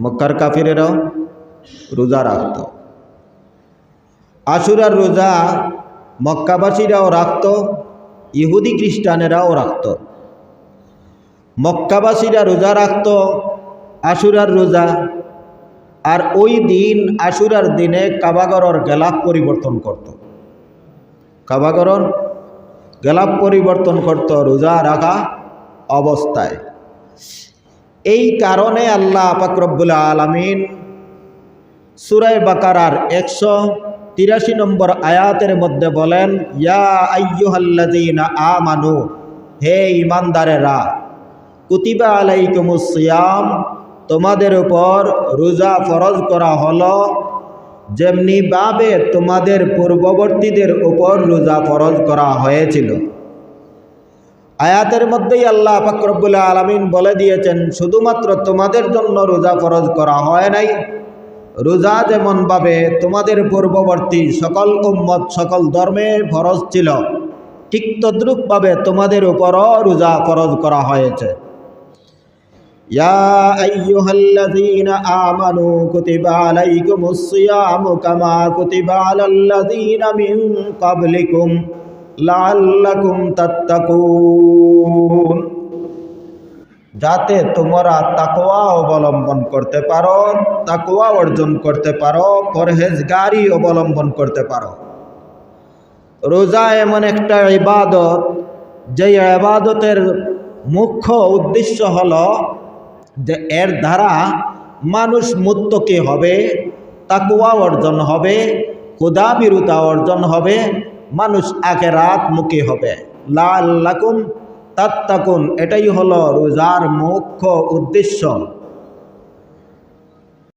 মক্কার কাফিরেরাও রোজা রাখত। আশুরার রোজা মক্কাবাসীরাও রাখত, ইহুদি খ্রিস্টানেরাও রাখত। মক্কাবাসীরা রোজা রাখত, আশুরার রোজা, আর ওই দিন আশুরার দিনে কাবাগরর গেলাপ পরিবর্তন করত। কাবাগরর গেলাপ পরিবর্তন করত রোজা রাখা অবস্থায়। এই কারণে আল্লাহ পাকরব্বুল আলমিন সুরায় বাকারার একশো তিরাশি নম্বর আয়াতের মধ্যে বলেন, ইয়া আমানু, হে ইমানদারেরা কুতিবা আলাইকুমুস সিয়াম, তোমাদের উপর রোজা ফরজ করা হলো যেমনি ভাবে তোমাদের পূর্ববর্তীদের উপর রোজা ফরজ করা হয়েছিল। আয়াতের মধ্যেই আল্লাহ ফাকরবুল্লা আলমিন বলে দিয়েছেন শুধুমাত্র তোমাদের জন্য রোজা ফরজ করা হয় নাই রোজা যেমনভাবে তোমাদের পূর্ববর্তী সকল উম্মত সকল ধর্মে ফরজ ছিল ঠিক তদ্রূপভাবে তোমাদের উপরও রোজা ফরজ করা হয়েছে يا أيها الذين آمنوا كتب عليكم الصيام كما كتب على الذين من قبلكم লাল্লাকুম তাত্তাকুন। যাতে তোমরা তাকোয়া অবলম্বন করতে পারো তাকোয়া অর্জন করতে পারো, পরহেজগারি অবলম্বন করতে পারো। রোজা এমন একটা ইবাদত, যেই ইবাদতের মুখ্য উদ্দেশ্য হল যে এর দ্বারা মানুষ মুত্তকি হবে তাকুয়া অর্জন হবে কোদাবিরুতা অর্জন হবে মানুষ আগে রাত মুখে হবে। লাল লাকুম তাত্তাকুন এটাই হলো রোজার মুখ্য উদ্দেশ্য।